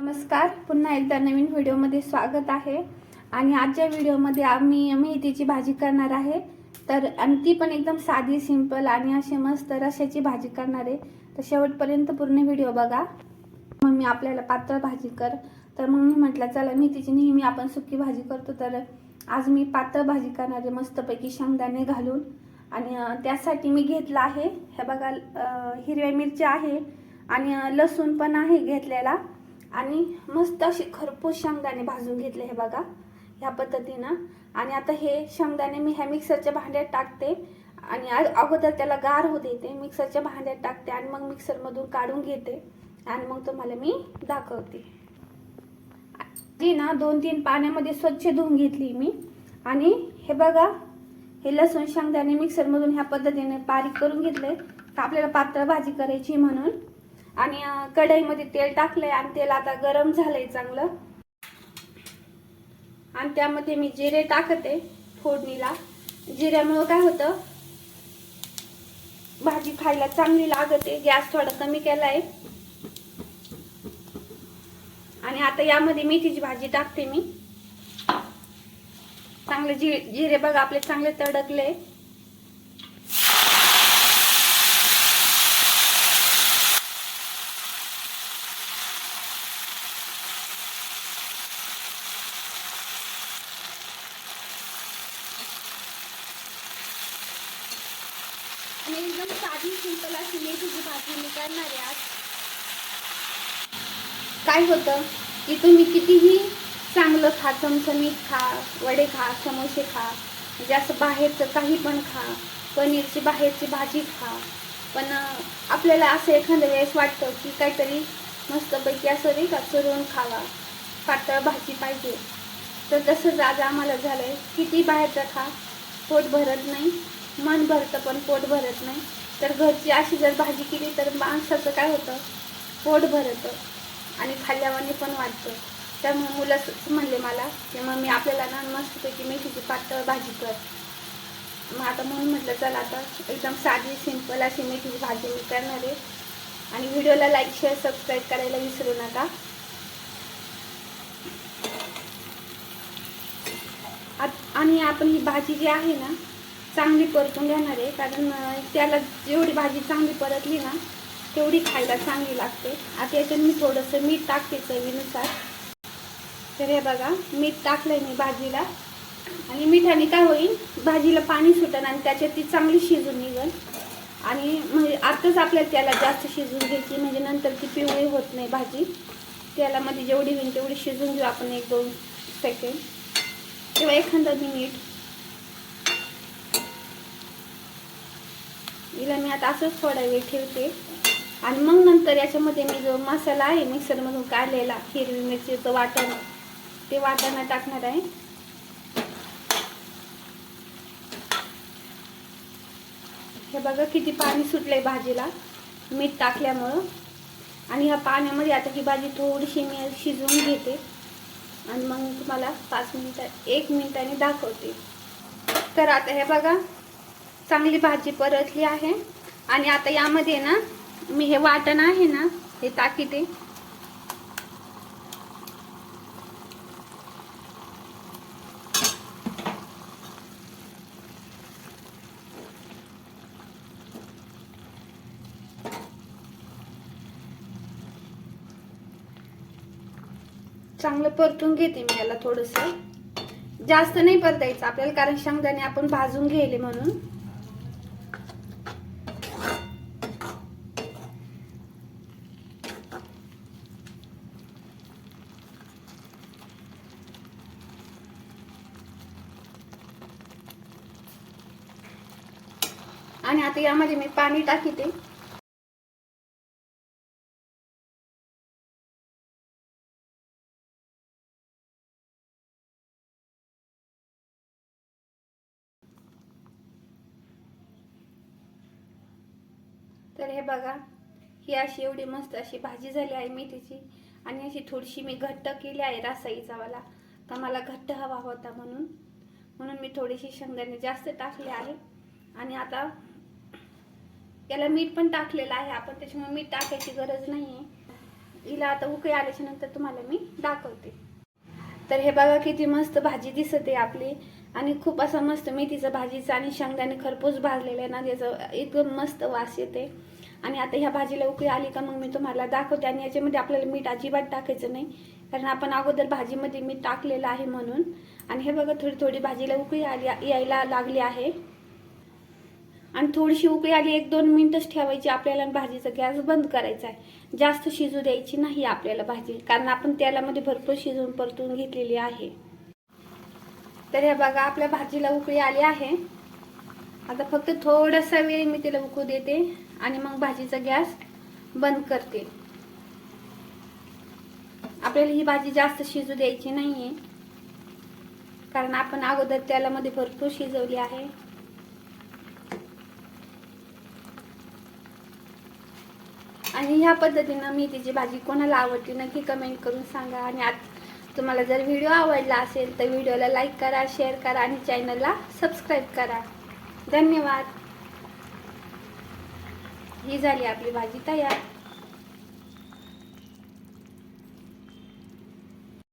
नमस्कार. पुन्हा एकदा नवीन व्हिडिओमध्ये स्वागत आहे. आणि आजच्या व्हिडिओमध्ये आम्ही मेथीची भाजी करणार आहे. तर आणि ती पण एकदम साधी सिंपल आणि अशी मस्त रशाची भाजी करणार आहे. तर शेवटपर्यंत पूर्ण व्हिडिओ बघा. मग मी आपल्याला पातळ भाजी कर. तर मग मी म्हटलं चला मेथीची नेहमी आपण सुकी भाजी करतो. तर आज मी पातळ भाजी करणार आहे मस्तपैकी शेंगदाणे घालून. आणि त्यासाठी मी घेतलं आहे हे बघा हिरव्या मिरच्या आहे. आणि लसूण पण आहे घेतलेला. आणि मस्त अशी खरपूस शेंगदाणे भाजून घेतले हे बघा ह्या पद्धतीनं. आणि आता हे शेंगदाणे मी ह्या मिक्सरच्या भांड्यात टाकते आणि अगोदर त्याला गार होऊ देते मिक्सरच्या भांड्यात टाकते आणि मग मिक्सरमधून काढून घेते. आणि मग तुम्हाला मी दाखवते. ती ना दोन तीन पाण्यामध्ये स्वच्छ धुवून घेतली मी. आणि हे बघा हे लसूण शेंगदाणे मिक्सरमधून ह्या पद्धतीने बारीक करून घेतले. तर आपल्याला पातळ भाजी करायची म्हणून. आणि कढईमध्ये तेल टाकलंय आणि तेल आता गरम झालंय चांगलं. आणि त्यामध्ये मी जिरे टाकते फोडणीला. जिऱ्यामुळं काय होतं भाजी खायला चांगली लागते गॅस थोडा कमी केलाय. आणि आता यामध्ये मेथीची भाजी टाकते मी. चांगले जि जिरे बघा आपले चांगले तडकले. आणि एकदम साधी सिंपल अशी मेथीची भाजी मी करणार आहे आज. काय होतं? की तुम्ही कितीही चांगलं खा चमचमीत खा वडे खा समोसे खा म्हणजे असं बाहेरचं काही पण खा पनीरची बाहेरची भाजी खा. पण आपल्याला असं एखाद्या वेळेस वाटतं की काहीतरी मस्तपैकी असं नाही का चरवून खावा. पातळ भाजी पाहिजे. तर तसंच आज आम्हाला झालंय. किती बाहेरचं खा पोट भरत नाही. मन भरतं पण पोट भरत नाही. तर घरची अशी जर भाजी केली तर माणसाचं काय होतं? पोट भरतं आणि खाल्ल्यावाने पण वाटतं त्यामुळे मुलं म्हणले मला की मग मी आपल्याला ना मस्तपैकी मेथीची पातळ भाजी कर. मग आता म्हणून म्हटलं चला आता एकदम साधी सिंपल अशी मेथीची भाजी मी करणार आहे. आणि व्हिडिओला लाईक शेअर सबस्क्राईब करायला विसरू नका. आणि आपण ही भाजी जी आहे ना चांगली परतून घेणार आहे. कारण त्याला जेवढी भाजी चांगली परतली ना तेवढी खायला चांगली लागते. आता याच्यात मी थोडंसं मीठ टाकते चवीनुसार. तर हे बघा मीठ टाकलंय मी भाजीला. आणि मिठाने काय होईल भाजीला पाणी सुटन आणि त्याच्यात ती चांगली शिजून निघल. आणि म्हणजे आताच आपल्याला त्याला जास्त शिजून घ्यायची म्हणजे नंतर ती पिवळी होत नाही भाजी. तेलामध्ये जेवढी होईल तेवढी शिजून घेऊ आपण एक दोन सेकंड किंवा एखादा मीठ हिला मी आता असंच थोडा वेळ ठेवते. आणि मग नंतर याच्यामध्ये मी जो मसाला आहे मिक्सरमधून काढलेला हिरवी मिरचीचं वाटण ते वाटाणा टाकणार आहे. हे बघा किती पाणी सुटलंय भाजीला मीठ टाकल्यामुळं. आणि ह्या पाण्यामध्ये आता ही भाजी थोडीशी मी शिजवून घेते. आणि मग तुम्हाला पाच मिनिटात एक मिनिटाने दाखवते. तर आता हे बघा चांगली भाजी परतली आहे. आणि आता यामध्ये ना मी हे वाटण आहे ना हे टाकीते चांगलं परतून घेते मी याला थोडस. जास्त नाही परतायचं आपल्याला कारण शेंगदाणे आपण भाजून घ्यायले म्हणून. आणि आता यामध्ये मी पाणी टाकीते. तर हे बघा ही अशी एवढी मस्त अशी भाजी झाली आहे मेथीची. आणि अशी थोडीशी मी घट्ट केली आहे रासाईचा वाला तर मला घट्ट हवा होता म्हणून. म्हणून मी थोडीशी शेंगदाणे जास्त टाकले आहे. आणि आता याला मीठ पण टाकलेलं आहे. आपण त्याच्यामुळे मीठ टाकायची गरज नाही आहे हिला आता उकळी आल्याच्यानंतर तुम्हाला मी दाखवते. तर हे बघा किती मस्त भाजी दिसत आहे आपली. आणि खूप असं मस्त मेथीचं भाजीचं आणि शेंगदाणे खरपूस भाजलेलं आहे ना त्याचं एकदम मस्त वास येते. आणि आता ह्या भाजीला उकळी आली का मग मी तुम्हाला दाखवते. आणि याच्यामध्ये आपल्याला मीठ अजिबात टाकायचं नाही. कारण आपण अगोदर भाजीमध्ये मीठ टाकलेलं आहे म्हणून. आणि हे बघा थोडी थोडी भाजीला उकळी आली यायला लागली आहे. आणि थोडीशी उकळी आली एक दोन मिनटंच ठेवायची आपल्याला भाजीचा गॅस बंद करायचा आहे. जास्त शिजू द्यायची नाही आपल्याला भाजी कारण आपण तेलामध्ये भरपूर शिजवून परतून घेतलेली आहे. तर हे बघा आपल्या भाजीला उकळी आली आहे. आता फक्त थोडासा वेळ मी तिला उकळू देते आणि मग भाजीचा गॅस बंद करते. आपल्याला ही भाजी जास्त शिजू द्यायची नाहीये कारण आपण अगोदर तेलामध्ये भरपूर शिजवली आहे. आणि ह्या पद्धतीनं मी तिची भाजी कोणाला आवडली नक्की कमेंट करून सांगा. आणि आज तुम्हाला जर व्हिडिओ आवडला असेल तर व्हिडिओला लाईक करा शेअर करा आणि चॅनलला सबस्क्राईब करा. धन्यवाद. ही झाली आपली भाजी तयार.